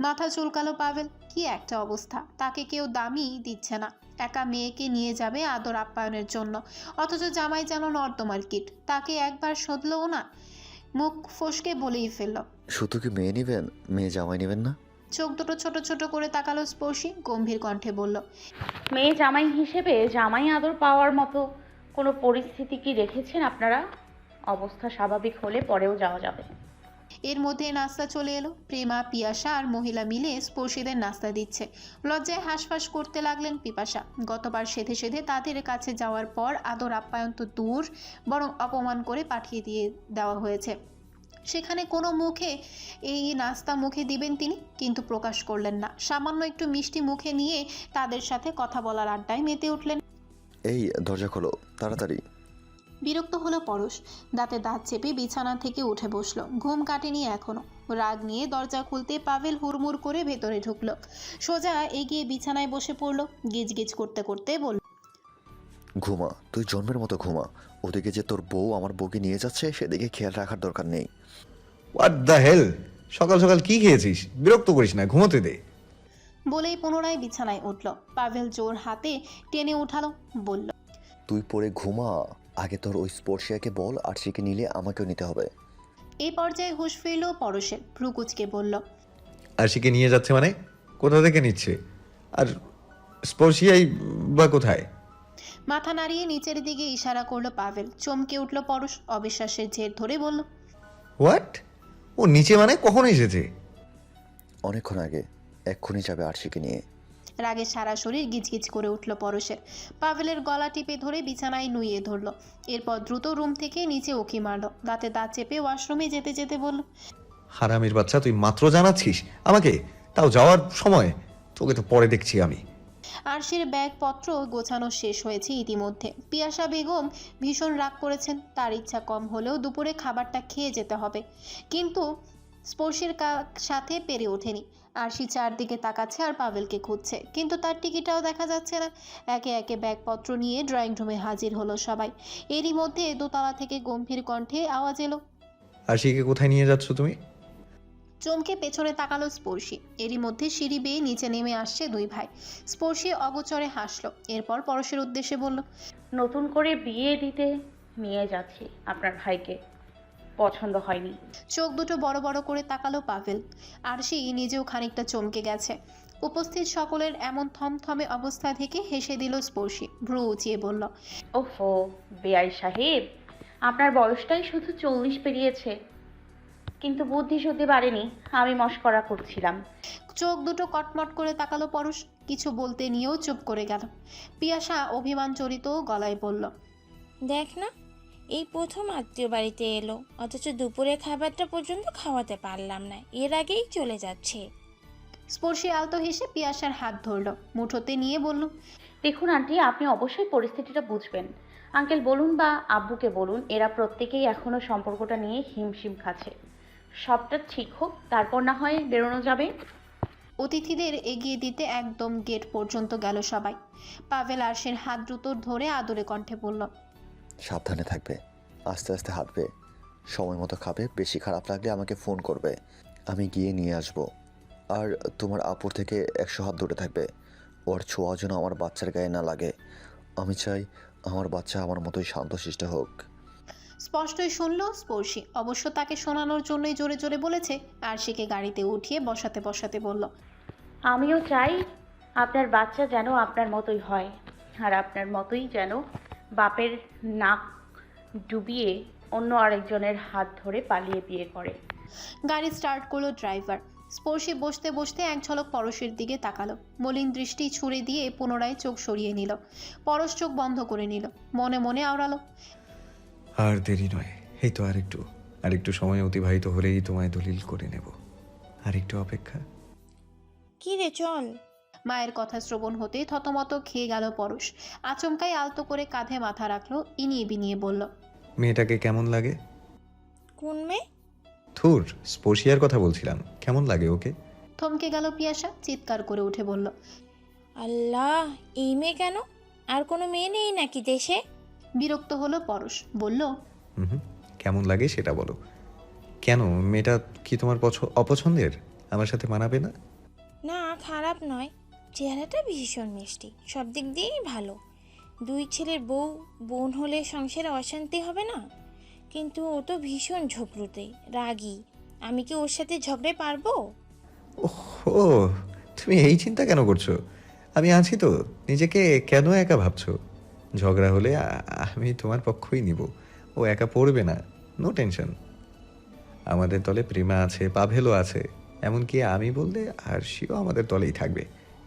মাথা চুলকালো পাভেল কি একটা অবস্থা। তাকে কেউ দামই দিচ্ছে না। একা মেয়েকে নিয়ে যাবে আদর আপ্যায়নের জন্য। অথচ জামাই যেন নর্দমার কিট। তাকে একবার শোধলও না। মুখ ফসকে বলেই ফেলল। শুধু কি মেয়ে নেবেন? মেয়ে জামাই নেবেন না? চোখ দুটো ছোট ছোট করে তাকালো স্পর্শী গম্ভীর কণ্ঠে বলল মেয়ে জামাই হিসেবে জামাই আদর পাওয়ার মতো কোনো পরিস্থিতি কি রেখেছেন আপনারা? অবস্থা স্বাভাবিক হলে পরেও যাওয়া যাবে। এর মধ্যে নাস্তা চলে এলো। প্রেমা, পিয়াসা আর মহিলা মিলে স্পর্শীদের নাস্তা দিচ্ছে। লজ্জায় হাঁসফাঁস করতে লাগলেন পিপাসা। গতবার সেধে সেধে তাদের কাছে যাওয়ার পর আদর আপ্যায়ন তো দূর, বরং অপমান করে পাঠিয়ে দিয়ে দেওয়া হয়েছে। সেখানে কোনো মুখে এই নাস্তা মুখে দিবেন তিনি, কিন্তু প্রকাশ করলেন না। সামান্য একটু মিষ্টি মুখে নিয়ে তাদের সাথে কথা বলার আড্ডায় মেতে উঠলেন। এই দরজা খোলো, তাড়াতাড়ি। বিরক্ত হলো পরশ। দাঁতে দাঁত চেপে বিছানা থেকে উঠে বসল। ঘুম কাটেনি এখনও। রাগ নিয়ে দরজা খুলতে পাভেল হুড়মুড় করে ভেতরে ঢুকলো। সোজা এগিয়ে বিছানায় বসে পড়ল। গিজগিজ করতে করতে বলল ঘুমা তুই জন্মের মতো ঘুমা। ওদিকে যে তোর বউ আমার বউকে নিয়ে যাচ্ছে সেদিকে খেয়াল রাখার দরকার নেই। হোয়াট দ্য হেল সকাল সকাল কি খেয়েছিস? বিরক্ত করিস না ঘুমোতে দে। বলেই পুনরায় বিছানায় উঠল। পাভেল জোর হাতে টেনে উঠালো বলল তুই পরে ঘুমা। আগে তোর ওই স্পর্শিয়াকে বল আর শিখে নিলে আমাকেও নিতে হবে। এই পর্যায়ে হুঁশ ফিরল পরশের ভ্রুকুচকে বলল আরশিকে নিয়ে যাচ্ছে মানে? কোথা থেকে নিচ্ছে? আর স্পর্শিয়াই বা কোথায়? মাথা নাড়িয়ে নিচের দিকে ইশারা করল পাভেল। চমকে উঠল পরশ অবিশ্বাসের জের ধরে বলল হোয়াট ও নিচে মানে কখন এসেছে? অনেকক্ষণ আগে এক্ষুনি যাবে আরশিকে নিয়ে। রাগে সারা শরীর গিজগিজ করে উঠল পরশের। পাভেলের গলা টিপে ধরে বিছানায় নুইয়ে ধরলো। এরপর দ্রুত রুম থেকে নিচে উকি মারলো। দাঁতে দাঁত চেপে ওয়াশরুমে যেতে যেতে বলল হারামির বাচ্চা তুই মাত্র জানাচ্ছিস? আমাকে? তাও যাওয়ার সময়? তোকে তো পরে দেখছি আমি। আরশির ব্যাগপত্র গোছানো শেষ হয়েছে ইতিমধ্যে। পিয়াসা বেগম ভীষণ রাগ করেছেন। তার ইচ্ছা কম হলেও দুপুরে খাবারটা খেয়ে যেতে হবে। কিন্তু স্পর্শের সাথে পেরে ওঠেনি। আরশি চারদিকে তাকাচ্ছে আর পাভেলকে খুঁজছে। কিন্তু তার টিকিটাও দেখা যাচ্ছে না। একে একে ব্যাগপত্র নিয়ে ড্রয়িং রুমে হাজির হলো সবাই। এরই মধ্যে দোতলা থেকে গম্ভীর কণ্ঠে আওয়াজ এলো। আরশিকে কোথায় নিয়ে যাচ্ছ তুমি? চমকে পেছনে তাকালো স্পর্শী। এরই মধ্যে সিঁড়ি বেয়ে নিচে নেমে আসছে দুই ভাই। স্পর্শী অগোচরে হাসলো। এরপর পরশের উদ্দেশ্যে বলল নতুন করে বিয়ে দিতে নিয়ে যাচ্ছি আপনার ভাইকে। পছন্দ হয়নি। চোখ দুটো বড় বড় করে তাকালো পাভেল। আর সেই নিজেও খানিকটা চমকে গেছে। উপস্থিত সকলের এমন থমথমে অবস্থা থেকে হেসে দিল স্পর্শী। ভ্রু উঁচিয়ে বলল ওহো বেআই সাহেব আপনার বয়সটাই শুধু চল্লিশ পেরিয়েছে। কিন্তু বুদ্ধি শুদ্ধি বাড়েনি আমি মস্করা করছিলাম। চোখ দুটো কটমট করে তাকালো পরশ কিছু বলতে নিয়েও চুপ করে গেল। পিয়াসা অভিমান চরিত গলায় বলল দেখ না এই প্রথম আত্মীয় বাড়িতে এলো অথচ দুপুরে খাবারটা পর্যন্ত খাওয়াতে পারলাম না এর আগেই চলে যাচ্ছে। স্পর্শী আলতো হেসে পিয়াসার হাত ধরলো মুঠোতে নিয়ে বলল দেখুন আন্টি আপনি অবশ্যই পরিস্থিতিটা বুঝবেন। আঙ্কেল বলুন বা আব্বুকে বলুন এরা প্রত্যেকেই এখনও সম্পর্কটা নিয়ে হিমশিম খাচ্ছে। সবটা ঠিক হোক তারপর না হয় বেরোনো যাবে। অতিথিদের এগিয়ে দিতে একদম গেট পর্যন্ত গেল সবাই। পাভেল আরশের হাত দ্রুত ধরে আদরে কণ্ঠে বলল সাবধানে থাকবে। আস্তে আস্তে হাঁটবে। সময় মতো খাবে। বেশি খারাপ লাগলে আমাকে ফোন করবে। আমি গিয়ে নিয়ে আসব। আর তোমার আপুর থেকে একশো হাত দূরে থাকবে। ওর ছোঁয়া যেন আমার বাচ্চার গায়ে না লাগে। আমি চাই আমার বাচ্চা আমার মতোই শান্তশিষ্ট হোক। স্পষ্টই শুনল স্পর্শী। অবশ্য তাকে শোনানোর জন্যই জোরে জোরে বলেছে। আরশিকে গাড়িতে উঠিয়ে বসাতে বসাতে বলল আমিও চাই আপনার বাচ্চা যেন আপনার মতোই হয়। আর আপনার মতোই যেন বাপের নাক ডুবিয়ে অন্য আরেকজনের হাত ধরে পালিয়ে বিয়ে করে। গাড়ি স্টার্ট করল ড্রাইভার স্পর্শী বসতে বসতে এক ঝলক পরশের দিকে তাকালো। মলিন দৃষ্টি ছুড়ে দিয়ে পুনরায় চোখ সরিয়ে নিল। পরশ চোখ বন্ধ করে নিল। মনে মনে আওড়ালো। আর দেরি নয়। এই তো আরেকটু। আরেকটু সময় অতিবাহিত হলেই তোমায় দলিল করে নেব। আরেকটু অপেক্ষা। কি রে চল। মায়ের কথা শ্রবণ হতেই থতমত খেয়ে গেল পরশ। আচমকাই আলতো করে কাঁধে মাথা রাখল ইনিয়ে বিনিয়ে বলল মেয়েটাকে কেমন লাগে? কোন মেয়ে? থুর স্পর্শিয়ার কথা বলছিলাম। কেমন লাগে ওকে? থমকে গেল পিয়াসা চিৎকার করে উঠে বলল আল্লাহ এই মেয়ে কেন? আর কোনো মেয়ে নেই নাকি দেশে? বিরক্ত হলো পরশ বলল হুম কেমন লাগে সেটা বলো। কেন মেয়েটা কি তোমার পছ অপছন্দের? আমার সাথে মানাবে না? না খারাপ নয়। চেহারাটা ভীষণ মিষ্টি, সব দিক দিয়েই ভালো। দুই ছেলের বউ, বোন হলে সংসারে অশান্তি হবে না? কিন্তু ও তো ভীষণ ঝগড়ুতে, রাগী। আমি কি ওর সাথে ঝগড়ে পারব? ও, তুমি এই চিন্তা কেন করছ? আমি আছি তো, নিজেকে কেন একা ভাবছ? ঝগড়া হলে আমি তোমার পক্ষই নিব, ও একা পড়বে না নো টেনশন আমাদের দলে প্রেমা আছে, পাভেলও আছে, এমনকি আমি বললে আর সেও আমাদের দলেই থাকবে।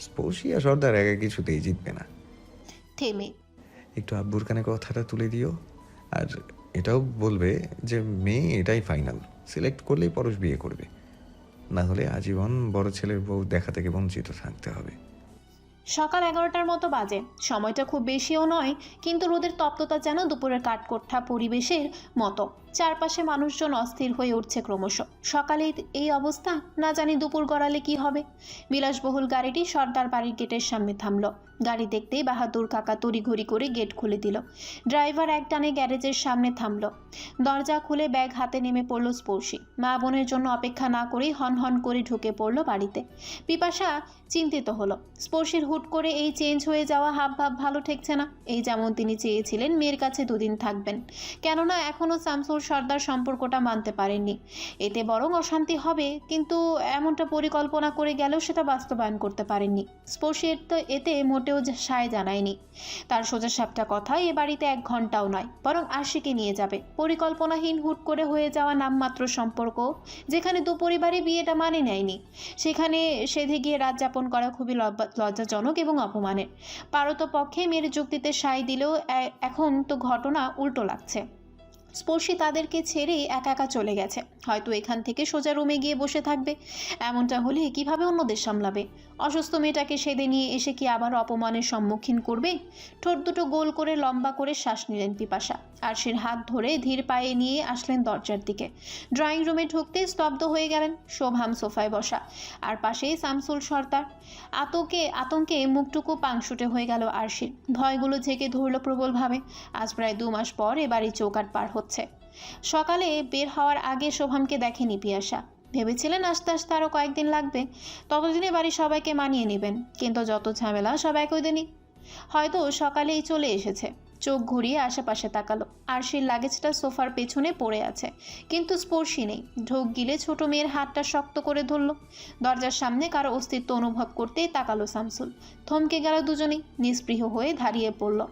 স্পর্শী আর সর্দার একা কিছুতেই জিতবে না। থেমে। একটু আব্বুর কানে কথাটা তুলে দিও। আর এটাও বলবে যে মেয়ে এটাই ফাইনাল সিলেক্ট করলেই পরশ বিয়ে করবে। না হলে আজীবন বড় ছেলের বউ দেখা থেকে বঞ্চিত থাকতে হবে। সকাল এগারোটার মতো বাজে। সময়টা খুব বেশিও নয়, কিন্তু রোদের তপ্ততা যেন দুপুরের কাঠকোঠা পরিবেশের মতো। চারপাশে মানুষজন অস্থির হয়ে উঠছে ক্রমশ। সকালে এই অবস্থা, না জানি দুপুর গড়ালে কি হবে। বিলাসবহুল গাড়িটি সর্দার বাড়ির গেটের সামনে থামলো। গাড়ি দেখতেই বাহাদুর কাকা তড়িঘড়ি করে গেট খুলে দিল। ড্রাইভার এক টানে গ্যারেজের সামনে থামলো। দরজা খুলে ব্যাগ হাতে নেমে পড়ল স্পর্শী। মা বোনের জন্য অপেক্ষা না করেই হন হন করে ঢুকে পড়ল বাড়িতে। পিপাসা চিন্তিত হলো। স্পর্শীর হুট করে এই চেঞ্জ হয়ে যাওয়া হাব ভাব ভালো ঠেকছে না। এই যেমন তিনি চেয়েছিলেন, মেয়ের কাছে দুদিন থাকবেন। কেননা এখনও শামসুর সর্দার সম্পর্কটা মানতে পারেননি। এতে বরং অশান্তি হবে, কিন্তু এমনটা পরিকল্পনা করে গেলেও সেটা বাস্তবায়ন করতে পারেননি। স্পর্শীর তো এতে মোটেও যে সায় জানায়নি। তার সোজা সাপটা কথা এ বাড়িতে এক ঘন্টাও নয়, বরং আশিকে নিয়ে যাবে। পরিকল্পনাহীন হুট করে হয়ে যাওয়া নামমাত্র সম্পর্ক, যেখানে দু পরিবারই বিয়েটা মানে নেয়নি, সেখানে সেধে গিয়ে রাত যাপন করা খুবই লজ্জাজনক এবং অপমানের। পারত পক্ষে মেয়ের যুক্তিতে সায় দিলেও এখন তো ঘটনা উল্টো লাগছে। স্পর্শী তাদেরকে ছেড়ে একা একা চলে গেছে। হয়তো এখান থেকে সোজা রুমে গিয়ে বসে থাকবে। এমনটা হলে কীভাবে অন্যদের সামলাবে? অসুস্থ মেয়েটাকে সেদে নিয়ে এসে কি আবার অপমানের সম্মুখীন করবে? ঠোঁট দুটো গোল করে লম্বা করে শ্বাস নিলেন পিপাসা। আরশির হাত ধরে ধীর পায়ে নিয়ে আসলেন দরজার দিকে। ড্রয়িং রুমে ঢুকতে স্তব্ধ হয়ে গেলেন শোভাম সোফায় বসা। আর পাশেই শামসুল সর্দার। আতঙ্কে আতঙ্কে মুখটুকু পাংশুটে হয়ে গেল আরশির। ভয়গুলো ঝেঁকে ধরল প্রবলভাবে। আজ প্রায় দু মাস পর এবারই চৌকাট পার হচ্ছে। সকালে বের হওয়ার আগে শোভামকে দেখেনি পিয়াসা ভেবেছিলেন আস্তে আস্তে আরও কয়েকদিন লাগবে। ততদিনে বাড়ির সবাইকে মানিয়ে নেবেন, কিন্তু যত ঝামেলা সব একই দিনই। হয়তো সকালেই চলে এসেছে। চোখ ঘুরিয়ে আশেপাশে তাকালো। আর সেই লাগেজটা সোফার পেছনে পড়ে আছে। কিন্তু স্পর্শী নেই। ঢোক গিলে ছোট মেয়ের হাতটা শক্ত করে ধরল। দরজার সামনে কারও অস্তিত্ব অনুভব করতেই তাকালো শামসুল থমকে গেল দুজনেই। নিস্পৃহ হয়ে দাঁড়িয়ে পড়ল।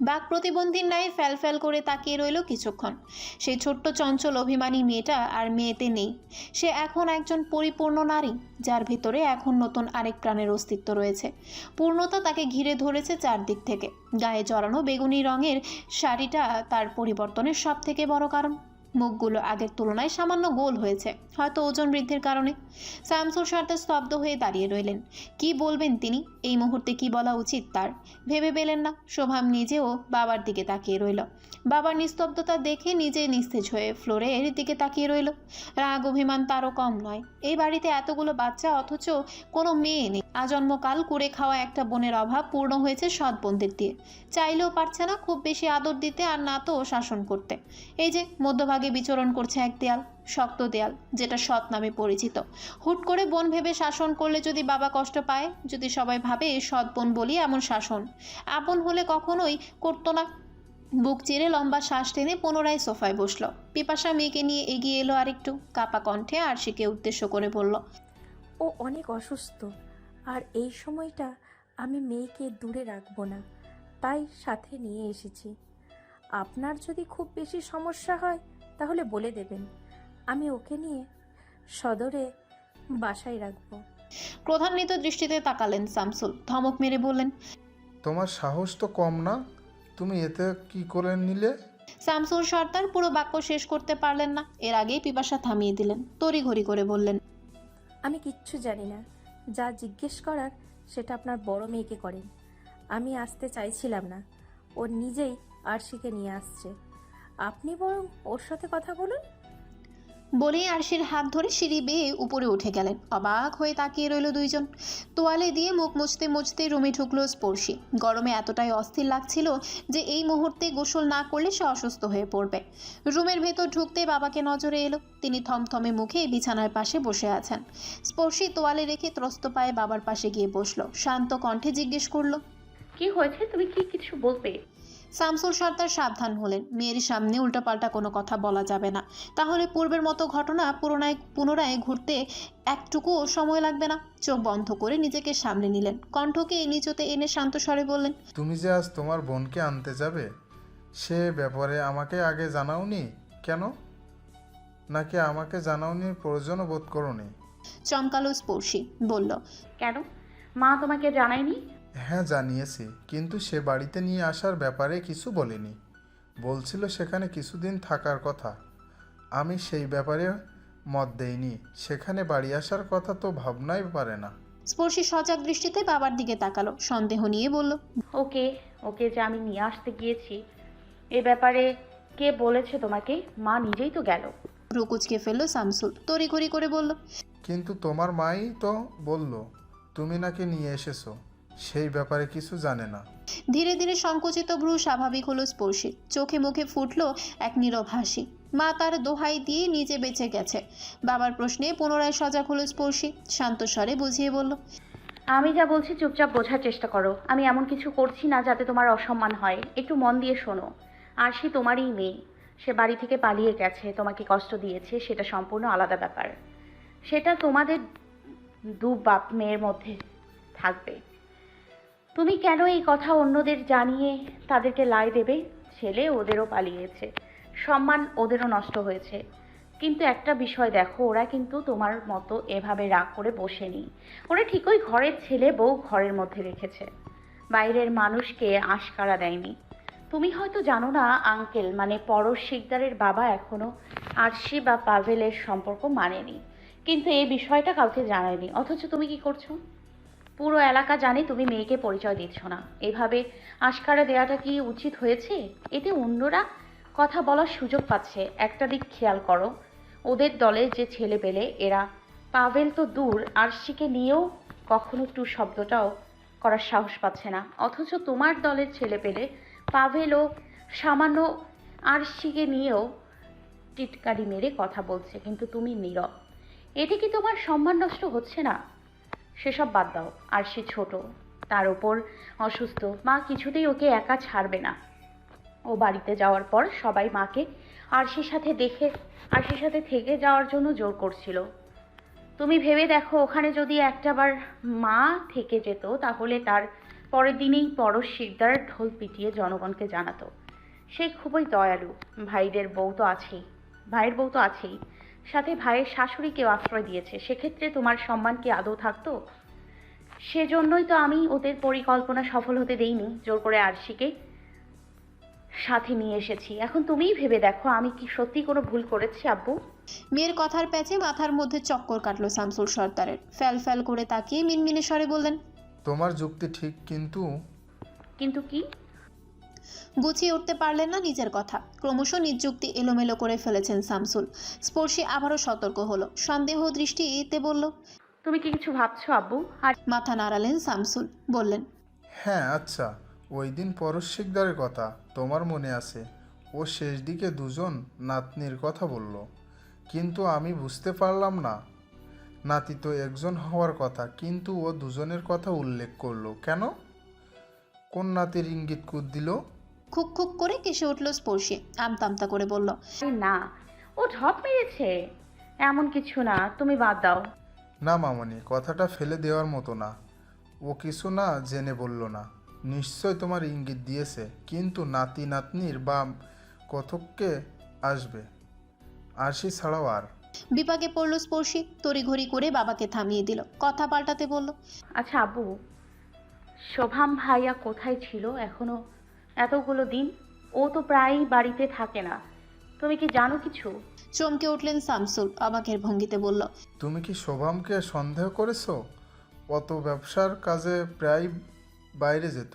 বাক প্রতিবন্ধীর ন্যায় ফ্যাল ফ্যাল করে তাকিয়ে রইল কিছুক্ষণ। সেই ছোট্ট চঞ্চল অভিমানী মেয়েটা আর মেয়েতে নেই। সে এখন একজন পরিপূর্ণ নারী, যার ভিতরে এখন নতুন আরেক প্রাণের অস্তিত্ব রয়েছে। পূর্ণতা তাকে ঘিরে ধরেছে চারদিক থেকে। গায়ে জড়ানো বেগুনি রঙের শাড়িটা তার পরিবর্তনের সব থেকে বড় কারণ। মুখগুলো আগের তুলনায় সামান্য গোল হয়েছে, হয়তো ওজন বৃদ্ধির কারণে। শামসুর সর্দার স্তব্ধ হয়ে দাঁড়িয়ে রইলেন। কি বলবেন তিনি? এই মুহূর্তে কি বলা উচিত তার? ভেবে পেলেন না, শোভাম নিজেও বাবার দিকে তাকিয়ে রইল। বাবার নিস্তব্ধতা দেখে নিজে নিস্তেজ হয়ে ফ্লোরের দিকে তাকিয়ে রইল। রাগ, অভিমান তারও কম নয়। এই বাড়িতে এতগুলো বাচ্চা, অথচ কোনো মেয়ে নেই। আজন্মকাল কুড়ে খাওয়া একটা বোনের অভাব পূর্ণ হয়েছে সৎ বোনদের দিয়ে চাইলেও পারছে না খুব বেশি আদর দিতে আর না তো শাসন করতে। এই যে মধ্যভাগে বিচরণ করছে এক দেয়াল, শক্ত দেয়াল, যেটা সৎ নামে পরিচিত। হুট করে বোন ভেবে শাসন করলে যদি বাবা কষ্ট পায়, যদি সবাই ভাবে সৎ বোন বলি এমন শাসন। আপন হলে কখনোই করতো না বুক চিরে লম্বা শ্বাস টেনে পুনরায় সোফায় বসল। পিপাসা মেয়েকে নিয়ে এগিয়ে এলো আরেকটু কাপা কণ্ঠে আরশিকে উদ্দেশ্য করে বলল ও অনেক অসুস্থ আর এই সময়টা আমি মেয়েকে দূরে রাখব না তাই সাথে নিয়ে এসেছি। আপনার যদি খুব বেশি সমস্যা হয় তাহলে বলে দেবেন। আমি ওকে নিয়ে সদরে বাসায় রাখব। ক্রোধান্বিত দৃষ্টিতে তাকালেন শামসুল। ধমক মেরে বললেন তোমার সাহস তো কম না? তুমি এতে কি করে নিলে? শামসুর সর্দার পুরো বাক্য শেষ করতে পারলেন না। এর আগেই পিপাসা থামিয়ে দিলেন। তড়িঘড়ি করে বললেন আমি কিচ্ছু জানি না। যা জিজ্ঞেস করার সেটা আপনার বড় মেয়েকে করেন আমি আসতে চাইছিলাম না। ও নিজেই আরশিকে নিয়ে আসছে। আপনি বরং ওর সাথে কথা বলুন। বলেই আরশির হাত ধরে সিঁড়ি বেয়ে উপরে উঠে গেলেন। অবাক হয়ে তাকিয়ে রইল দুইজন। তোয়ালে দিয়ে মুখ মুছতে মুছতে রুমে ঢুকলো স্পর্শী। গরমে এতটাই অস্থির লাগছিল যে এই মুহূর্তে গোসল না করলে সে অসুস্থ হয়ে পড়বে। রুমের ভেতর ঢুকতে বাবাকে নজরে এলো। তিনি থমথমে মুখে বিছানার পাশে বসে আছেন। স্পর্শী তোয়ালে রেখে ত্রস্ত পায়ে বাবার পাশে গিয়ে বসল। শান্ত কণ্ঠে জিজ্ঞেস করল, কি হয়েছে? তুমি কি কিছু বলবে? শামসুল সর্দার সাবধান হলেন। মেয়ের সামনে উল্টোপাল্টা কোনো কথা বলা যাবে না। তাহলে পূর্বের মতো ঘটনা পুনরায় পুনরায় ঘুরতে একটুকুও সময় লাগবে না? চোখ বন্ধ করে নিজেকে সামনে নিলেন। কণ্ঠকে নিচতে এনে শান্ত স্বরে বললেন তুমি যে আজ তোমার বোনকে আনতে যাবে সে ব্যাপারে আমাকে আগে জানাওনি কেন? নাকি আমাকে জানাওনি প্রয়োজনও বোধ করোনি? চমকালো স্পর্শী বলল কেন? মা তোমাকে জানায়নি? হ্যাঁ জানিয়েছি। কিন্তু সে বাড়িতে নিয়ে আসার ব্যাপারে কিছু বলেনি। বলছিল সেখানে কিছুদিন থাকার কথা। আমি সেই ব্যাপারে মত দেইনি। সেখানে বাড়ি আসার কথা তো ভাবনাই পারে না। স্পর্শী সজাগ দৃষ্টিতে বাবার দিকে তাকালো সন্দেহ নিয়ে বলল ওকে ওকে যে আমি নিয়ে আসতে গিয়েছি এ ব্যাপারে কে বলেছে তোমাকে? মা নিজেই তো গেল। রুকুচকে ফেলল শামসুল তড়িঘড়ি করে বলল কিন্তু তোমার মাই তো বলল তুমি নাকি নিয়ে এসেছ। সেই ব্যাপারে কিছু জানে না। ধীরে ধীরে সংকুচিত ভ্রু স্বাভাবিক হলো স্পর্শী। চোখে মুখে ফুটলো এক নীরব হাসি। মা তার দোহাই দিয়ে নিজে বেঁচে গেছে। বাবার প্রশ্নে পুনরায় সজাগ হলো স্পর্শী। শান্ত স্বরে বুঝিয়ে বলল আমি যা বলছি চুপচাপ বোঝার চেষ্টা করো। আমি এমন কিছু করছি না যাতে তোমার অসম্মান হয়। একটু মন দিয়ে শোনো। আর সে তোমারই মেয়ে। সে বাড়ি থেকে পালিয়ে গেছে তোমাকে কষ্ট দিয়েছে সেটা সম্পূর্ণ আলাদা ব্যাপার। সেটা তোমাদের দু বাপ মেয়ের মধ্যে থাকবে। তুমি কেন এই কথা অন্যদের জানিয়ে তাদেরকে লাই দেবে? ছেলে ওদেরও পালিয়েছে। সম্মান ওদেরও নষ্ট হয়েছে। কিন্তু একটা বিষয় দেখো, ওরা কিন্তু তোমার মতো এভাবে রাগ করে বসেনি। ওরা ঠিকই ঘরের ছেলে বউ ঘরের মধ্যে রেখেছে। বাইরের মানুষকে আশকারা দেয়নি। তুমি হয়তো জানো না, আঙ্কেল মানে পরশ শিকদারের বাবা এখনও আরশি বা পাভেলের সম্পর্ক মানেনি। কিন্তু এই বিষয়টা কাউকে জানায়নি। অথচ তুমি কি করছ? পুরো এলাকা জানে তুমি মেয়েকে পরিচয় দিচ্ছ না। এভাবে আশকারা দেওয়াটা কি উচিত হয়েছে? এতে অন্যরা কথা বলার সুযোগ পাচ্ছে। একটা দিক খেয়াল করো, ওদের দলে যে ছেলে পেলে এরা পাভেল তো দূর, আরশিকে নিয়েও কখনো টু শব্দটাও করার সাহস পাচ্ছে না। অথচ তোমার দলের ছেলে পেলে পাভেলও সামান্য আরশিকে নিয়েও টিটকারি মেরে কথা বলছে, কিন্তু তুমি নীরব। এতে কি তোমার সম্মান নষ্ট হচ্ছে না? সেসব বাদ দাও। আর সে ছোট, তার ওপর অসুস্থ, মা কিছুতেই ওকে একা ছাড়বে না। ও বাড়িতে যাওয়ার পর সবাই মাকে আরশির সাথে দেখে আরশির সাথে থেকে যাওয়ার জন্য জোর করছিল। তুমি ভেবে দেখো, ওখানে যদি একটাবার মা থেকে যেত, তাহলে তার পরের দিনেই পরশ ঢোল পিটিয়ে জনগণকে জানাতো। সে খুবই দয়ালু। ভাইদের বউ তো আছেই। ভাইয়ের বউ তো আছেই। সাথে ভাইয়ের শাশুড়িকেও আশ্রয় দিয়েছে। সেক্ষেত্রে তোমার সম্মান কি আদৌ থাকতো? সেজন্যই তো আমি ওদের পরিকল্পনা সফল হতে দেইনি জোর করে আরশিকে সাথে নিয়ে এসেছি। এখন তুমিই ভেবে দেখো আমি কি সত্যি কোনো ভুল করেছি আব্বু? মেয়ের কথার প্যাচে মাথার মধ্যে চক্কর কাটলো শামসুল সর্দারের। ফ্যাল ফ্যাল করে তাকিয়ে মিনমিনে স্বরে বললেন তোমার যুক্তি ঠিক কিন্তু কিন্তু কি? গুছিয়ে উঠতে পারলেন না নিজের কথা। ক্রমশ নিজ যুক্তি এলোমেলো করে ফেলেছেন শামসুল। স্পর্শী আবারও সতর্ক হলো। সন্দেহ দৃষ্টি দৃষ্টিতে বলল তুমি কি কিছু ভাবছ আব্বু? আর মাথা নাড়ালেন শামসুল বললেন হ্যাঁ আচ্ছা ওই দিন পরশ শিকদারের কথা তোমার মনে আছে। ও শেষ দিকে দুজন নাতনির কথা বলল। কিন্তু আমি বুঝতে পারলাম না। নাতি তো একজন হওয়ার কথা কিন্তু ও দুজনের কথা উল্লেখ করল। কেন? কোন নাতির ইঙ্গিত কুদ দিল। খুক খুক করে কেসে উঠল স্পর্শী আমতামতা করে বলল আরে না ও ঢপ মেরেছে। এমন কিছু না তুমি বাদ দাও। না মামনি কথাটা ফেলে দেওয়ার মতো না। ও কিছু না জেনে বলল না। নিশ্চয় তোমার ইঙ্গিত দিয়েছে কিন্তু নাতি নাতনির বা কথককে আসবে। আরশি ছাড়াও আর। বিপাকে পড়ল স্পর্শী তড়িঘড়ি করে বাবাকে থামিয়ে দিল। কথা পাল্টাতে বলল আচ্ছা আব্বু শোভাম ভাইয়া কোথায় ছিল এখনও? এতগুলো দিন ও তো প্রায়ই বাড়িতে থাকে না। তুমি কি জানো কিছু? চমকে উঠলেন শামসুল অবাকের ভঙ্গিতে বলল তুমি কি শোভামকে সন্দেহ করেছ? অত ব্যবসার কাজে প্রায় বাইরে যেত।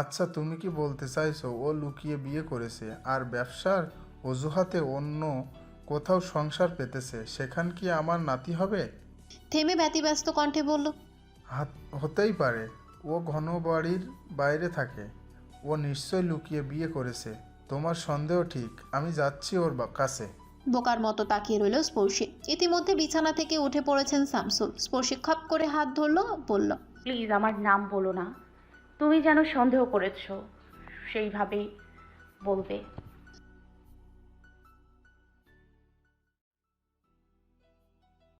আচ্ছা তুমি কি বলতে চাইছো ও লুকিয়ে বিয়ে করেছে আর ব্যবসার অজুহাতে অন্য কোথাও সংসার পেতেছে সেখান কি আমার নাতি হবে? থেমে ব্যতিব্যস্ত কণ্ঠে বলল হতেই পারে। ও ঘন বাড়ির বাইরে থাকে। ও নিশ্চয় লুকিয়ে বিয়ে করেছে। তোমার সন্দেহ ঠিক আমি যাচ্ছি ওর বা- কাছে। বোকার মতো তাকিয়ে রইল স্পর্শী। ইতিমধ্যে বিছানা থেকে উঠে পড়েছেন শামসুল। স্পর্শী খপ করে হাত ধরলো বলল প্লিজ আমার নাম বলো না। তুমি যেন সন্দেহ করেছ সেইভাবেই বলবে।